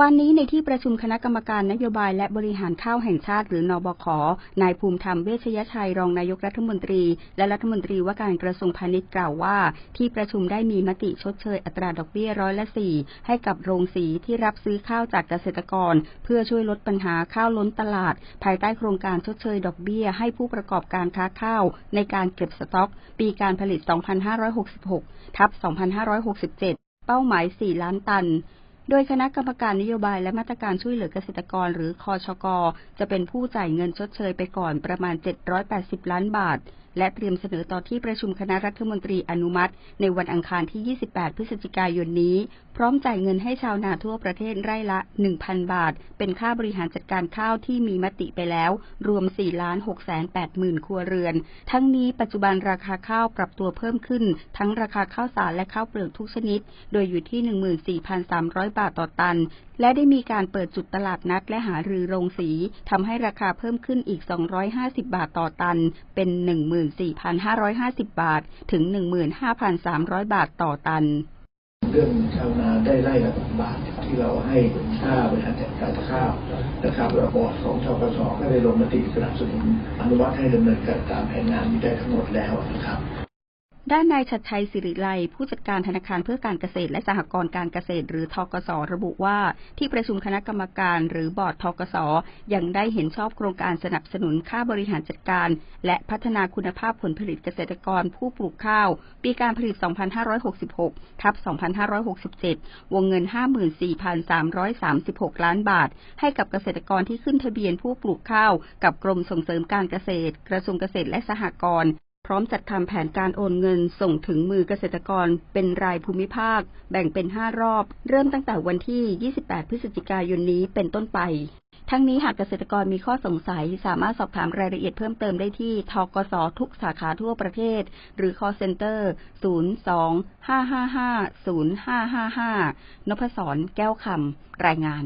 วันนี้ในที่ประชุมคณะกรรมการนโยบายและบริหารข้าวแห่งชาติ หรือนบขนายภูมิธรรมเวชยชัยรองนายกรัฐมนตรี และรัฐมนตรีว่าการกระทรวงพาณิชย์กล่าวว่า ที่ประชุมได้มีมติชดเชยอัตราดอกเบี้ยร้อยละสี่ให้กับโรงสีที่รับซื้อข้าวจากเกษตรกร เพื่อช่วยลดปัญหาข้าวล้นตลาด ภายใต้โครงการชดเชยดอกเบี้ย ให้ผู้ประกอบการค้าข้าว ในการเก็บสต็อก ปีการผลิต 2566 ทับ 2567 เป้าหมาย 4 ล้านตัน โดยคณะกรรมการนโยบายและมาตรการช่วยเหลือเกษตรกรหรือคอชก จะเป็นผู้จ่ายเงินชดเชยไปก่อนประมาณ 780 ล้านบาท และเตรียมเสนอต่อที่ประชุมคณะรัฐมนตรีอนุมัติ ในวันอังคารที่ 28 พฤศจิกายนนี้ พร้อมจ่ายเงินให้ชาวนาทั่วประเทศไร่ละ 1,000 บาท เป็นค่าบริหารจัดการข้าวที่มีมติไปแล้ว รวม 4 ล้าน6แสน8หมื่นครัวเรือน ทั้งนี้ปัจจุบันราคาข้าวปรับตัวเพิ่มขึ้น ทั้งราคาข้าวสารและข้าวเปลือกทุกชนิด โดยอยู่ที่ 14,300 บาทต่อตัน และได้มีการเปิดจุดตลาดนัดและหารือโรงสีทำให้ราคาเพิ่มขึ้นอีก 250 บาทต่อตัน เป็น1 0 0 0 14,550 บาท ถึง 15,300 บาทต่อตัน เรื่องชาวนาได้ไร่ละบาทที่เราให้ค่าบริหารจัดการข้าวนะครับระบอร์ดของทกสก็ได้ลงมติสนับสนุนอนุมัติให้ดำเนินการตามแผนงานที่ได้ทั้งหมดแล้วนะครับ ด้านนายชัดชัยสิริไลผู้จัดการธนาคารเพื่อการเกษตร และสหกรณ์การเกษตร หรือทกสระบุว่า ที่ประชุมคณะกรรมการหรือบอร์ดทกสยังได้เห็นชอบโครงการสนับสนุนค่าบริหารจัดการ และพัฒนาคุณภาพผลผลิตเกษตรกรผู้ปลูกข้าว ปีการผลิต 2566 ทับ 2567 วงเงิน 54,336 ล้านบาท ให้กับเกษตรกรที่ขึ้นทะเบียนผู้ปลูกข้าว กับกรมส่งเสริมการเกษตร กระทรวงเกษตรและสหกรณ์ พร้อมจัดทำแผนการโอนเงินส่งถึงมือเกษตรกรเป็นรายภูมิภาค แบ่งเป็น 5 รอบ เริ่มตั้งแต่วันที่ 28 พฤศจิกายนนี้เป็นต้นไป ทั้งนี้หากเกษตรกรมีข้อสงสัย สามารถสอบถามรายละเอียดเพิ่มเติมได้ที่ทกสทุกสาขาทั่วประเทศ หรือ call center 02 555 0555 นพศรแก้วคำ รายงาน